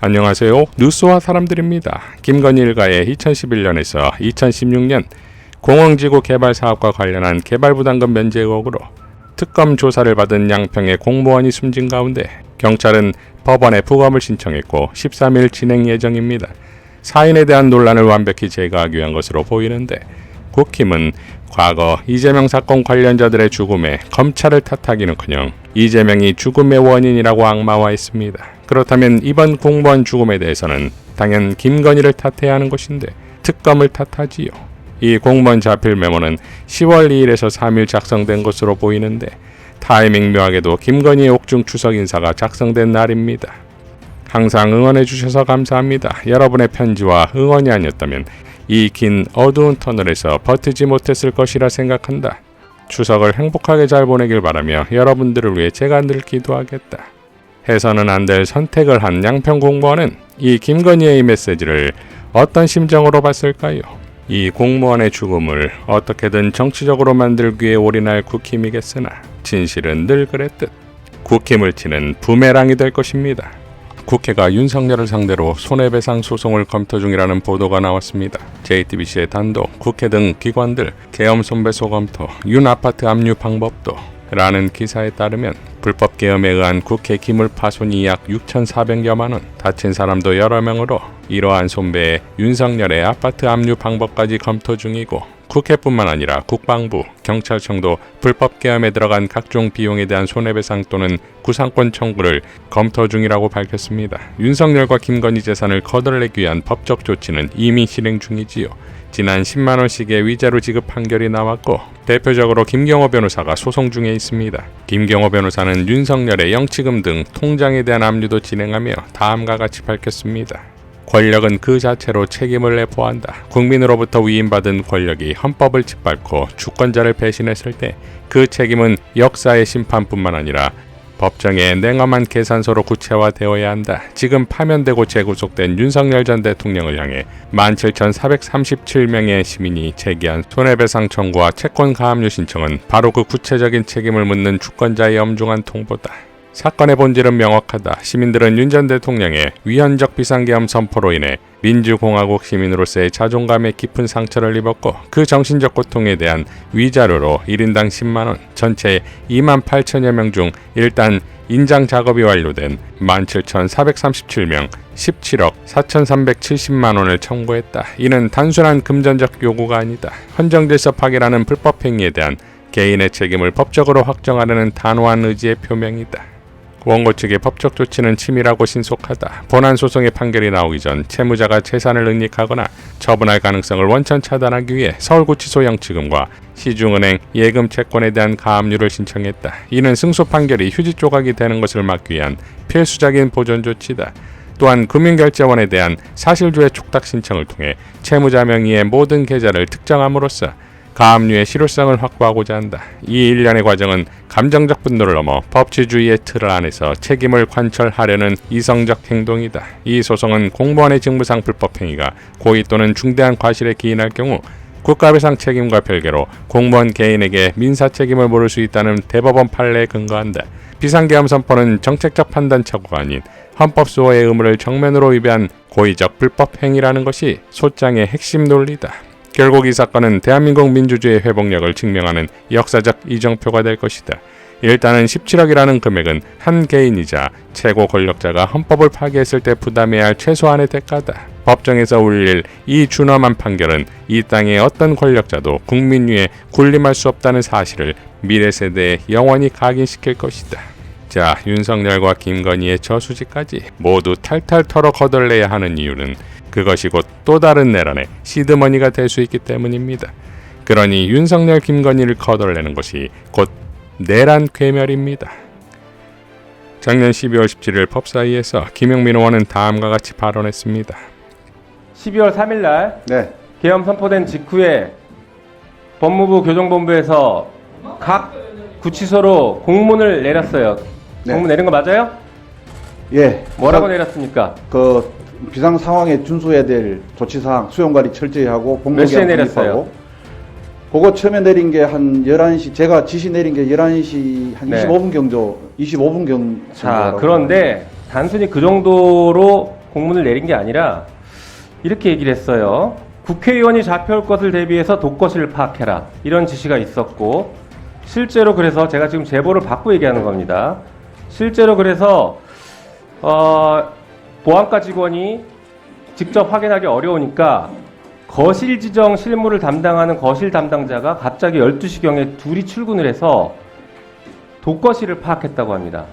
안녕하세요. 뉴스와 사람들입니다. 김건희 일가의 2011년에서 2016년 공항지구 개발 사업과 관련한 개발부담금 면제 의혹으로 특검 조사를 받은 양평의 공무원이 숨진 가운데 경찰은 법원에 부검을 신청했고 13일 진행 예정입니다. 사인에 대한 논란을 완벽히 제거하기 위한 것으로 보이는데 국힘은 과거 이재명 사건 관련자들의 죽음에 검찰을 탓하기는커녕 이재명이 죽음의 원인이라고 악마화했습니다. 그렇다면 이번 공무원 죽음에 대해서는 당연 김건희를 탓해야 하는 것인데 특검을 탓하지요. 이 공무원 자필 메모는 10월 2일에서 3일 작성된 것으로 보이는데 타이밍 묘하게도 김건희 옥중 추석 인사가 작성된 날입니다. 항상 응원해 주셔서 감사합니다. 여러분의 편지와 응원이 아니었다면 이 긴 어두운 터널에서 버티지 못했을 것이라 생각한다. 추석을 행복하게 잘 보내길 바라며 여러분들을 위해 제가 늘 기도하겠다. 해서는 안 될 선택을 한 양평 공무원은 이 김건희의 메시지를 어떤 심정으로 봤을까요? 이 공무원의 죽음을 어떻게든 정치적으로 만들기 위해 올인할 국힘이겠으나 진실은 늘 그랬듯 국힘을 치는 부메랑이 될 것입니다. 국회가 윤석열을 상대로 손해배상 소송을 검토 중이라는 보도가 나왔습니다. JTBC의 단독, 국회 등 기관들 계엄 손배소 검토, 윤 아파트 압류 방법도 라는 기사에 따르면 불법 계엄에 의한 국회 기물 파손이 약 6,400여만 원, 다친 사람도 여러 명으로 이러한 손배에 윤석열의 아파트 압류 방법까지 검토 중이고 국회뿐만 아니라 국방부, 경찰청도 불법 계엄에 들어간 각종 비용에 대한 손해배상 또는 구상권 청구를 검토 중이라고 밝혔습니다. 윤석열과 김건희 재산을 거덜내기 위한 법적 조치는 이미 실행 중이지요. 지난 10만 원씩의 위자료 지급 판결이 나왔고 대표적으로 김경호 변호사가 소송 중에 있습니다. 김경호 변호사는 윤석열의 영치금 등 통장에 대한 압류도 진행하며 다음과 같이 밝혔습니다. 권력은 그 자체로 책임을 내포한다. 국민으로부터 위임받은 권력이 헌법을 짓밟고 주권자를 배신했을 때 그 책임은 역사의 심판뿐만 아니라 법정의 냉엄한 계산서로 구체화되어야 한다. 지금 파면되고 재구속된 윤석열 전 대통령을 향해 17,437명의 시민이 제기한 손해배상 청구와 채권 가압류 신청은 바로 그 구체적인 책임을 묻는 주권자의 엄중한 통보다. 사건의 본질은 명확하다. 시민들은 윤 전 대통령의 위헌적 비상계엄 선포로 인해 민주공화국 시민으로서의 자존감에 깊은 상처를 입었고 그 정신적 고통에 대한 위자료로 1인당 10만원, 전체 2만 8천여 명 중 일단 인장 작업이 완료된 17,437명 17억 4,370만 원을 청구했다. 이는 단순한 금전적 요구가 아니다. 헌정질서 파괴라는 불법 행위에 대한 개인의 책임을 법적으로 확정하려는 단호한 의지의 표명이다. 원고 측의 법적 조치는 치밀하고 신속하다. 본안 소송의 판결이 나오기 전 채무자가 재산을 응익하거나 처분할 가능성을 원천 차단하기 위해 서울구치소 영치금과 시중은행 예금 채권에 대한 가압류를 신청했다. 이는 승소 판결이 휴지 조각이 되는 것을 막기 위한 필수적인 보존 조치다. 또한 금융결제원에 대한 사실조회 촉탁 신청을 통해 채무자 명의의 모든 계좌를 특정함으로써 가압류의 실효성을 확보하고자 한다. 이 일련의 과정은 감정적 분노를 넘어 법치주의의 틀 안에서 책임을 관철하려는 이성적 행동이다. 이 소송은 공무원의 직무상 불법 행위가 고의 또는 중대한 과실에 기인할 경우 국가배상 책임과 별개로 공무원 개인에게 민사 책임을 물을 수 있다는 대법원 판례에 근거한다. 비상계엄 선포는 정책적 판단 착오가 아닌 헌법 수호의 의무를 정면으로 위배한 고의적 불법 행위라는 것이 소장의 핵심 논리다. 결국 이 사건은 대한민국 민주주의 회복력을 증명하는 역사적 이정표가 될 것이다. 일단은 17억이라는 금액은 한 개인이자 최고 권력자가 헌법을 파괴했을 때 부담해야 할 최소한의 대가다. 법정에서 울릴 이 준엄한 판결은 이 땅의 어떤 권력자도 국민 위에 군림할 수 없다는 사실을 미래 세대에 영원히 각인시킬 것이다. 자, 윤석열과 김건희의 저수지까지 모두 탈탈 털어 거덜내야 하는 이유는 그것이 곧 또 다른 내란의 시드머니가 될 수 있기 때문입니다. 그러니 윤석열 김건희를 거덜내는 것이 곧 내란 괴멸입니다. 작년 12월 17일 법사위에서 김영민 의원은 다음과 같이 발언했습니다. 12월 3일 날 네, 계엄 선포된 직후에 법무부 교정본부에서 각 구치소로 공문을 내렸어요. 네. 공문 내린 거 맞아요? 예. 뭐라고 비상- 내렸습니까? 그 비상 상황에 준수해야 될 조치 사항 수용 관리 철저히 하고 몇 시에 공무원 내렸어요? 그거 처음에 내린 게 한 11시 제가 지시 내린 게 11시 한 네. 25분 경조 25분 경 자, 그런데 단순히 그 정도로 공문을 내린 게 아니라 이렇게 얘기를 했어요. 국회의원이 잡혀올 것을 대비해서 독거실을 파악해라. 이런 지시가 있었고 실제로 그래서 제가 지금 제보를 받고 얘기하는 겁니다. 실제로 그래서 어, 보안과 직원이 직접 확인하기 어려우니까 거실 지정 실무를 담당하는 거실 담당자가 갑자기 12시경에 둘이 출근을 해서 독거실을 파악했다고 합니다.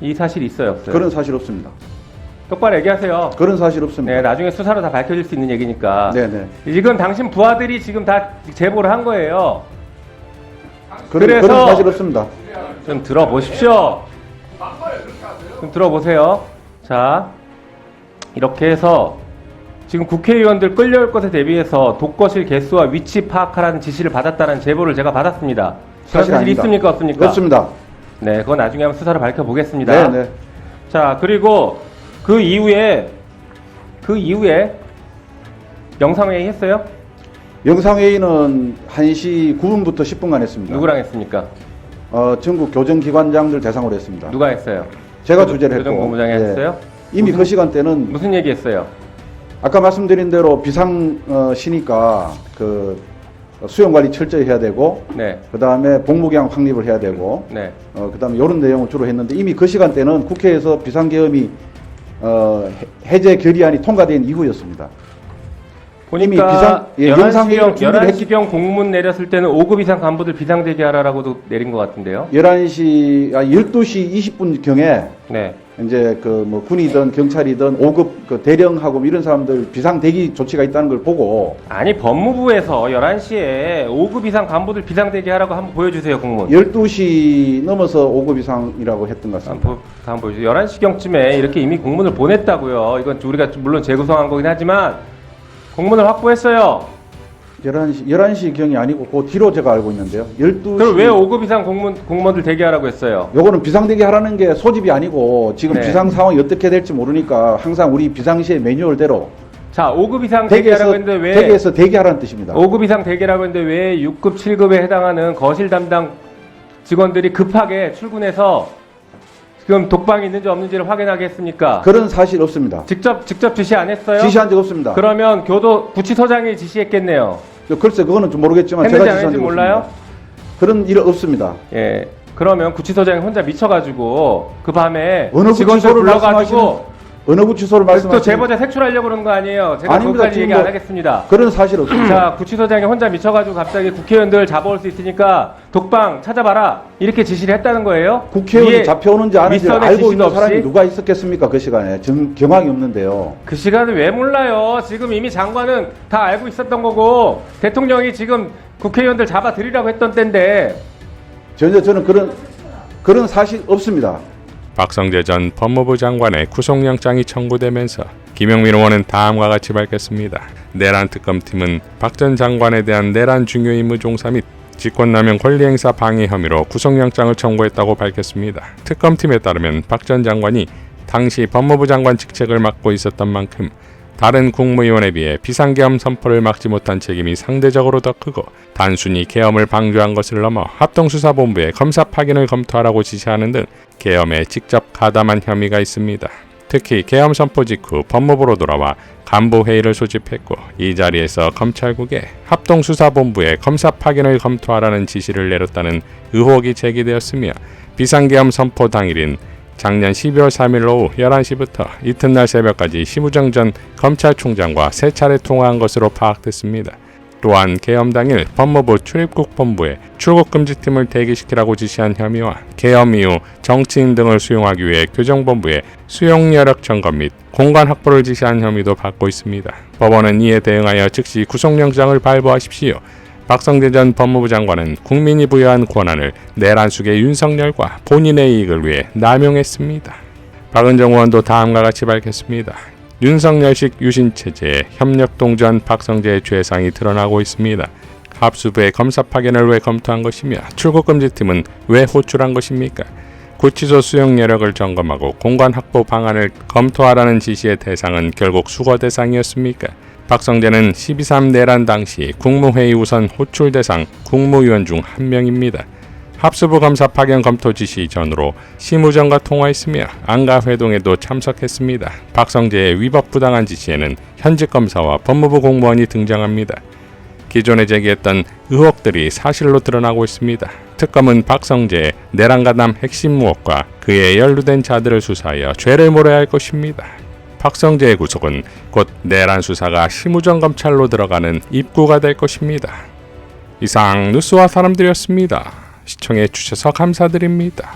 이 사실 있어요, 없어요? 그런 사실 없습니다. 똑바로 얘기하세요. 그런 사실 없습니다. 네, 나중에 수사로 다 밝혀질 수 있는 얘기니까. 네, 네. 지금 당신 부하들이 지금 다 제보를 한 거예요. 그런, 그래서- 그런 사실 없습니다. 좀 들어보십시오. 좀 들어보세요. 자, 이렇게 해서 지금 국회의원들 끌려올 것에 대비해서 독거실 개수와 위치 파악하라는 지시를 받았다는 제보를 제가 받았습니다. 사실 아닙니다. 있습니까 없습니까? 없습니다. 네, 그건 나중에 한번 수사로 밝혀보겠습니다. 네, 네. 자, 그리고 그 이후에 그 이후에 영상회의 했어요? 영상회의는 1시 9분부터 10분간 했습니다. 누구랑 했습니까? 어, 전국 교정기관장들 대상으로 했습니다. 누가 했어요? 제가 주재를 했고. 교정본부장이 예. 했어요? 이미 그 시간대는 무슨 얘기 했어요? 아까 말씀드린 대로 비상 어, 시니까 그 수용 관리 철저히 해야 되고 네, 그 다음에 복무량 확립을 해야 되고 네. 어, 그 다음에 이런 내용을 주로 했는데 이미 그 시간대는 국회에서 비상계엄이 어, 해- 해제 결의안이 통과된 이후였습니다. 보니까 비상- 예, 영상회의를 11시경, 준비를 했- 11시경 공문 내렸을 때는 5급 이상 간부들 비상대기 하라라고도 내린 것 같은데요. 11시, 아, 12시 20분경에 네. 이제 그 뭐 군이든 경찰이든 5급 그 대령하고 뭐 이런 사람들 비상 대기 조치가 있다는 걸 보고 아니 법무부에서 11시에 5급 이상 간부들 비상대기 하라고 한번 보여주세요 공문. 12시 넘어서 5급 이상이라고 했던 것 같습니다. 한번, 보- 한번 보여주세요. 11시경쯤에 이렇게 이미 공문을 보냈다고요. 이건 우리가 물론 재구성한 거긴 하지만 공문을 확보했어요. 11시, 11시 경이 아니고 그 뒤로 제가 알고 있는데요. 12시. 그럼 왜 5급 이상 공문, 공무원들 대기하라고 했어요? 요거는 비상대기 하라는 게 소집이 아니고 지금 네. 비상 상황이 어떻게 될지 모르니까 항상 우리 비상시의 매뉴얼대로 자, 5급 이상 대기하라고 대기에서, 했는데 왜 대기에서 대기하라는 뜻입니다. 5급 이상 대기라고 했는데 왜 6급, 7급에 해당하는 거실 담당 직원들이 급하게 출근해서 지금 독방이 있는지 없는지를 확인하게 했습니까? 그런 사실 없습니다. 직접 직접 지시 안 했어요? 지시한 적 없습니다. 그러면 교도 구치소장이 지시했겠네요. 글쎄 그거는 좀 모르겠지만 했는지 제가 안 지시한 적 몰라요? 없습니다. 그런 일 없습니다. 예. 그러면 구치소장이 혼자 미쳐가지고 그 밤에 어느 직원들 구치소를 불러가지고 말씀하시는 어느 구치소를 또 말씀하시는 제보자 색출하려고 그런 거 아니에요? 제가 아닙니다. 그것까지 지금 얘기 뭐- 안 하겠습니다. 그런 사실 없습니다. 자, 구치소장이 혼자 미쳐가지고 갑자기 국회의원들 잡아올 수 있으니까 독방 찾아봐라 이렇게 지시를 했다는 거예요? 국회의원이 위에 잡혀오는지 윗선의 알고 지시도 있는 사람이 없이? 누가 있었겠습니까 그 시간에 정, 경황이 없는데요. 그 시간을 왜 몰라요? 지금 이미 장관은 다 알고 있었던 거고 대통령이 지금 국회의원들 잡아들이라고 했던 때인데 전혀 저는 그런 그런 사실 없습니다. 박성재 전 법무부 장관의 구속영장이 청구되면서 김영민 의원은 다음과 같이 밝혔습니다. 내란 특검팀은 박 전 장관에 대한 내란 중요 임무 종사 및 직권남용 권리행사 방해 혐의로 구속영장을 청구했다고 밝혔습니다. 특검팀에 따르면 박 전 장관이 당시 법무부 장관 직책을 맡고 있었던 만큼 다른 국무위원에 비해 비상계엄 선포를 막지 못한 책임이 상대적으로 더 크고 단순히 계엄을 방조한 것을 넘어 합동수사본부에 검사 파견을 검토하라고 지시하는 등 계엄에 직접 가담한 혐의가 있습니다. 특히 계엄 선포 직후 법무부로 돌아와 간부 회의를 소집했고 이 자리에서 검찰국에 합동수사본부에 검사 파견을 검토하라는 지시를 내렸다는 의혹이 제기되었으며 비상계엄 선포 당일인 작년 12월 3일 오후 11시부터 이튿날 새벽까지 심우정 전 검찰총장과 세 차례 통화한 것으로 파악됐습니다. 또한 계엄 당일 법무부 출입국 본부에 출국 금지팀을 대기시키라고 지시한 혐의와 계엄 이후 정치인 등을 수용하기 위해 교정본부에 수용 여력 점검 및 공간 확보를 지시한 혐의도 받고 있습니다. 법원은 이에 대응하여 즉시 구속영장을 발부하십시오. 박성재 전 법무부 장관은 국민이 부여한 권한을 내란 속의 윤석열과 본인의 이익을 위해 남용했습니다. 박은정 의원도 다음과 같이 밝혔습니다. 윤석열식 유신 체제에 협력 동조한 박성재의 죄상이 드러나고 있습니다. 합수부의 검사 파견을 왜 검토한 것이며 출국 금지팀은 왜 호출한 것입니까? 구치소 수용 여력을 점검하고 공간 확보 방안을 검토하라는 지시의 대상은 결국 수거 대상이었습니까? 박성재는 12.3 내란 당시 국무회의 우선 호출 대상 국무위원 중 한 명입니다. 합수부 검사 파견 검토 지시 전으로 심우정과 통화했으며 안가 회동에도 참석했습니다. 박성재의 위법 부당한 지시에는 현직 검사와 법무부 공무원이 등장합니다. 기존에 제기했던 의혹들이 사실로 드러나고 있습니다. 특검은 박성재의 내란가담 핵심 무엇과 그에 연루된 자들을 수사하여 죄를 물어야 할 것입니다. 박성재의 구속은 곧 내란 수사가 심우정 검찰로 들어가는 입구가 될 것입니다. 이상 뉴스와 사람들이었습니다. 시청해 주셔서 감사드립니다.